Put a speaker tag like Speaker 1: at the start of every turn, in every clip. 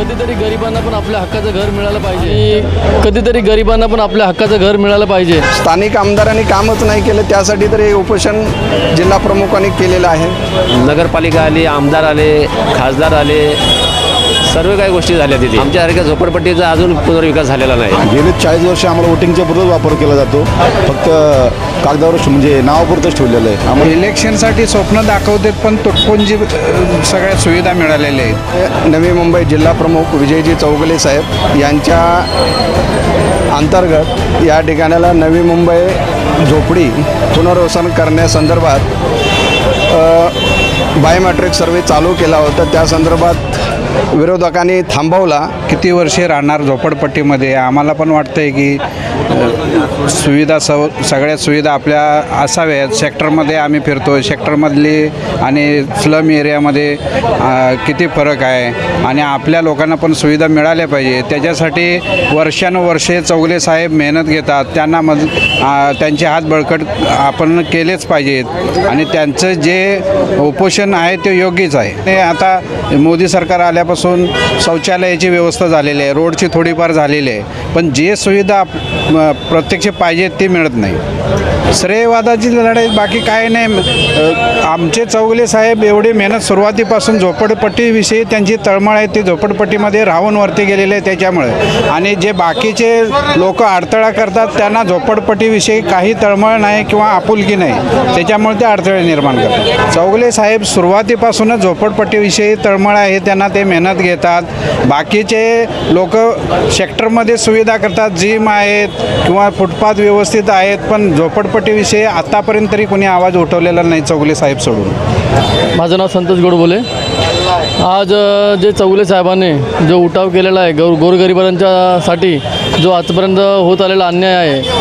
Speaker 1: कधीतरी गरिबांना पण आपल्या हक्काचं घर मिळालं पाहिजे. कधीतरी गरिबांना पण आपल्या हक्काचं घर मिळालं पाहिजे.
Speaker 2: स्थानिक आमदारांनी कामच नाही केलं त्यासाठी तर हे उपोषण जिल्हा प्रमुखांनी केलेलं आहे.
Speaker 3: नगरपालिका आली आमदार आले खासदार आले सर्व काही गोष्टी झाल्या तिथे. आमच्यासारख्या झोपडपट्टीचा अजून पुनर्विकास झालेला नाही.
Speaker 4: गेले चाळीस वर्ष आम्हाला वोटिंगच्या पुरतच वापर केला जातो. फक्त कागदावर म्हणजे नावापुरतंच ठेवलेलं आहे. आम्हाला
Speaker 5: इलेक्शनसाठी स्वप्न दाखवतात पण तुटपुंजी सगळ्या सुविधा मिळालेल्या आहेत.
Speaker 2: नवी मुंबई जिल्हा प्रमुख विजयजी चौगले साहेब यांच्या अंतर्गत या ठिकाणाला नवी मुंबई झोपडी पुनर्वसन करण्यासंदर्भात बायोमेट्रिक सर्वे चालू केला होता. त्या संदर्भात विरोधकांनी थांबवला.
Speaker 5: किती वर्षे राहणार झोपडपट्टीमध्ये? आम्हाला पण वाटतंय की सुविधा सव सगळ्या सुविधा आपल्या असाव्यात. सेक्टरमध्ये आम्ही फिरतो सेक्टरमधली आणि स्लम एरियामध्ये किती फरक आहे? आणि आपल्या लोकांना पण सुविधा मिळाल्या पाहिजे. त्याच्यासाठी वर्षानुवर्षे चौगले साहेब मेहनत घेतात. त्यांना मज त्यांचे हात बळकट आपण केलेच पाहिजेत. आणि त्यांचं जे उपोषण आहे ते योग्यच आहे. ते आता मोदी सरकार आल्यापासून शौचालयाची व्यवस्था झालेली आहे. रोडची थोडीफार झालेली आहे. पण जे सुविधा आप- प्रत्यक्ष पाहिजे ते मिळत नाही. श्रेयवादाची लढाई बाकी काय नाही. आमचे चौगले साहेब एवढी मेहनत सुरुवातीपासून झोपडपट्टीविषयी त्यांची तळमळ आहे ती झोपडपट्टीमध्ये राहून वरती गेलेले आहे त्याच्यामुळे. आणि जे बाकीचे लोक अडथळा करतात त्यांना झोपडपट्टीविषयी काही तळमळ नाही किंवा आपुलकी नाही. त्याच्यामुळे ते अडथळे निर्माण करतात. चौगले साहेब सुरुवातीपासूनच झोपडपट्टीविषयी तळमळ आहे त्यांना ते मेहनत घेतात. बाकीचे लोक सेक्टरमध्ये सुविधा करतात जिम आहेत किंवा फुटपाथ व्यवस्थित आहेत पण झोपडपट्टीविषयी आतापर्यंत तरी कोणी आवाज उठवलेला नाही चौगुले साहेब सोडून.
Speaker 1: माझं नाव संतोष गोडबोले. आज जे चौगुले साहेबांनी जो उठाव केलेला आहे गौर गोरगरिबांच्यासाठी जो आजपर्यंत होत आलेला अन्याय आहे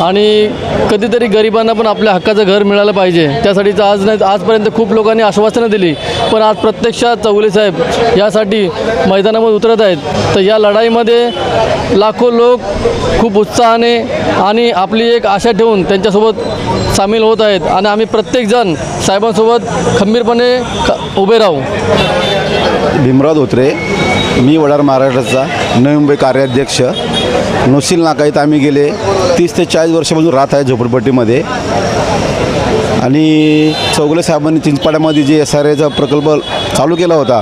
Speaker 1: आणि कधीतरी गरिबांना पण आपल्या हक्काचं घर मिळालं पाहिजे. त्यासाठीच आज नाही आजपर्यंत खूप लोकांनी आश्वासनं दिली. पण आज प्रत्यक्षात चौले साहेब यासाठी मैदानामध्ये उतरत आहेत. तर या लढाईमध्ये लाखो लोक खूप उत्साहाने आणि आपली एक आशा ठेवून त्यांच्यासोबत सामील होत आहेत. आणि आम्ही प्रत्येकजण साहेबांसोबत खंबीरपणे ख- उभे राहू.
Speaker 4: भीमराव धोत्रे मी वडार महाराष्ट्राचा नवी मुंबई कार्याध्यक्ष. नोसील नाका इथं आम्ही गेले. तीस ते चाळीस वर्षापासून राहत आहे झोपडपट्टीमध्ये. आणि चौगले साहेबांनी चिंचपाड्यामध्ये जे एस आर एचा प्रकल्प चालू केला होता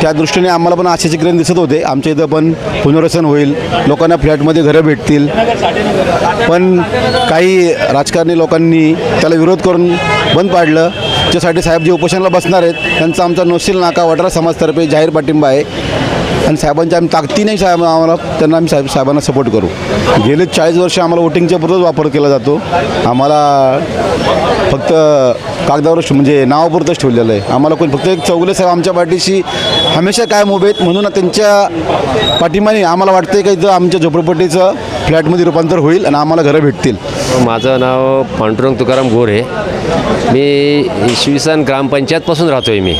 Speaker 4: त्या दृष्टीने आम्हाला पण आशेचे किरण दिसत होते. आमच्या इथं पण पुनर्वसन होईल. लोकांना फ्लॅटमध्ये घरं भेटतील. पण काही राजकारणी लोकांनी त्याला विरोध करून बंद पाडलं. त्यासाठी साहेब जे उपोषणाला बसणार आहेत त्यांचा आमचा नोसील नाका वडरा समाजतर्फे जाहीर पाठिंबा आहे. आणि साहेबांच्या आम्ही ताकदीने साहेब आम्हाला त्यांना आम्ही साहेब साहेबांना सपोर्ट करू. गेले चाळीस वर्ष आम्हाला वोटिंगच्या पुरतच वापर केला जातो. आम्हाला फक्त कागदावर म्हणजे नावापुरतंच ठेवलेलं आहे. आम्हाला कोणी फक्त एक चौगुले साहेब आमच्या पाठीशी हमेशा कायम उभे आहेत. म्हणून त्यांच्या पाठिंबाने आम्हाला वाटतं की इथं आमच्या झोपडपट्टीचं फ्लॅटमध्ये रूपांतर होईल आणि आम्हाला घरं भेटतील.
Speaker 3: माझं नाव पांडुरंग तुकाराम गोरे. मी इसवी सन ग्रामपंचायतपासून राहतो आहे मी.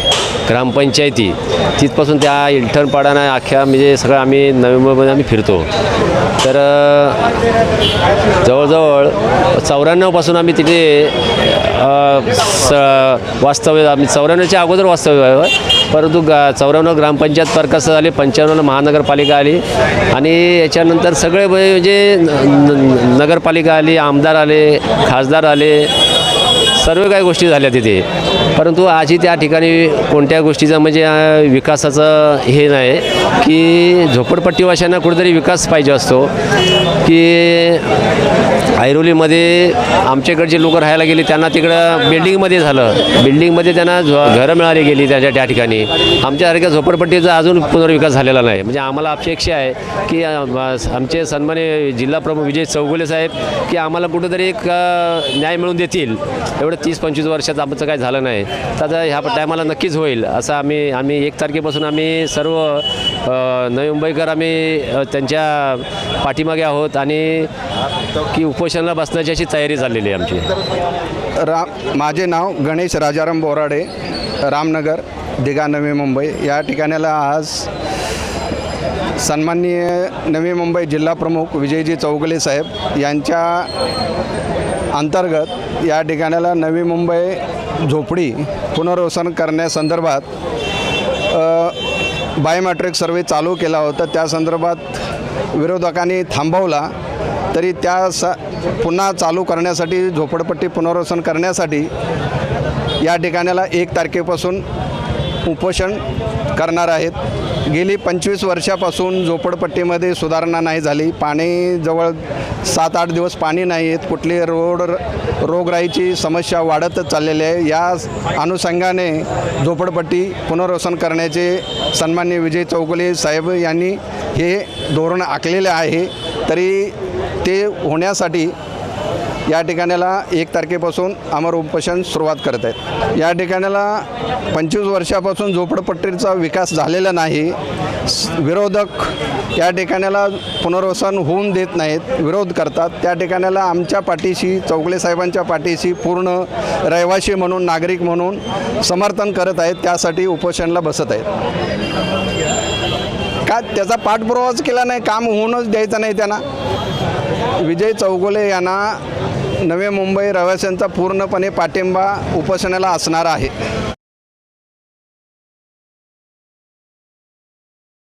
Speaker 3: ग्रामपंचायती. तिथपासून त्या इलठणपाडाना अख्ख्या म्हणजे सगळं आम्ही नवी मुंबईमध्ये आम्ही फिरतो. तर जवळजवळ चौऱ्याण्णवपासून आम्ही तिथे स वास्तव्य आम्ही चौऱ्याण्णवच्या अगोदर वास्तव्य आहे. परंतु गा चौऱ्याण्णव ग्रामपंचायत पर कसं झाली पंच्याण्णवला महानगरपालिका आली आणि याच्यानंतर सगळे म्हणजे न- नगरपालिका आली आमदार आले खासदार आले सर्व काही गोष्टी झाल्या तिथे. परंतु आजही त्या ठिकाणी कोणत्या गोष्टीचा म्हणजे विकासाचं हे नाही की झोपडपट्टीवाशांना कुठेतरी विकास पाहिजे असतो की ऐरोलीमध्ये आमच्याकडचे लोक राहायला गेले त्यांना तिकडं बिल्डिंगमध्ये झालं. बिल्डिंगमध्ये त्यांना झो घरं मिळाली गेली त्याच्या त्या ठिकाणी. आमच्यासारख्या झोपडपट्टीचा अजून पुनर्विकास झालेला नाही. म्हणजे आम्हाला अपेक्षा आहे की आमचे सन्मान्य जिल्हा प्रमुख विजय चौगुले साहेब की आम्हाला कुठंतरी एक न्याय मिळून देतील. एवढं तीस पंचवीस वर्षात आमचं काय झालं नाही. तर ह्या टायमाला नक्कीच होईल. असं आम्ही आम्ही एक तारखेपासून आम्ही सर्व नवी मुंबईकर आम्ही त्यांच्या पाठीमागे आहोत आणि की उपोषणाला बसण्याची अशी तयारी झालेली आहे आमची.
Speaker 2: रा माझे नाव गणेश राजाराम बोराडे रामनगर दिघा नवी मुंबई. या ठिकाणाला आज सन्माननीय नवी मुंबई जिल्हा प्रमुख विजयजी चौगले साहेब यांच्या अंतर्गत या ठिकाणाला नवी मुंबई झोपडी पुनर्वसन करण्यासंदर्भात बायोमॅट्रिक सर्वे चालू केला होता. त्या संदर्भात विरोधकांनी थांबवला. तरी त्या स पुन्हा चालू करण्यासाठी झोपडपट्टी पुनर्वसन करण्यासाठी या ठिकाणाला एक तारखेपासून उपोषण करणार आहेत. गेली पंचवीस वर्षापासून झोपडपट्टीमध्ये सुधारणा नाही झाली. पाणी जवळ सात आठ दिवस पाणी नाही आहेत कुठली रोड रोगराईची समस्या वाढतच चाललेली आहे. या अनुषंगाने झोपडपट्टी पुनर्वसन करण्याचे सन्मान्य विजय चौगुले साहेब यांनी हे धोरण आखलेले आहे. तरी ते होण्यासाठी या ठिकाणाला एक तारखेपासून अमर उपोषण सुरुवात करत आहेत. या ठिकाणाला पंचवीस वर्षापासून झोपडपट्टीचा विकास झालेला नाही. विरोधक या ठिकाणाला पुनर्वसन होऊन देत नाहीत विरोध करतात. त्या ठिकाणाला आमच्या पाठीशी चौगले साहेबांच्या पाठीशी पूर्ण रहिवासी म्हणून नागरिक म्हणून समर्थन करत आहेत. त्यासाठी उपोषणला बसत आहेत. का त्याचा पाठपुरावाच केला नाही? काम होऊनच द्यायचं नाही त्यांना. विजय चौगुले यांना नवे मुंबई रहिवाशांचा पूर्णपणे पाठिंबा उपोषणाला असणार आहे.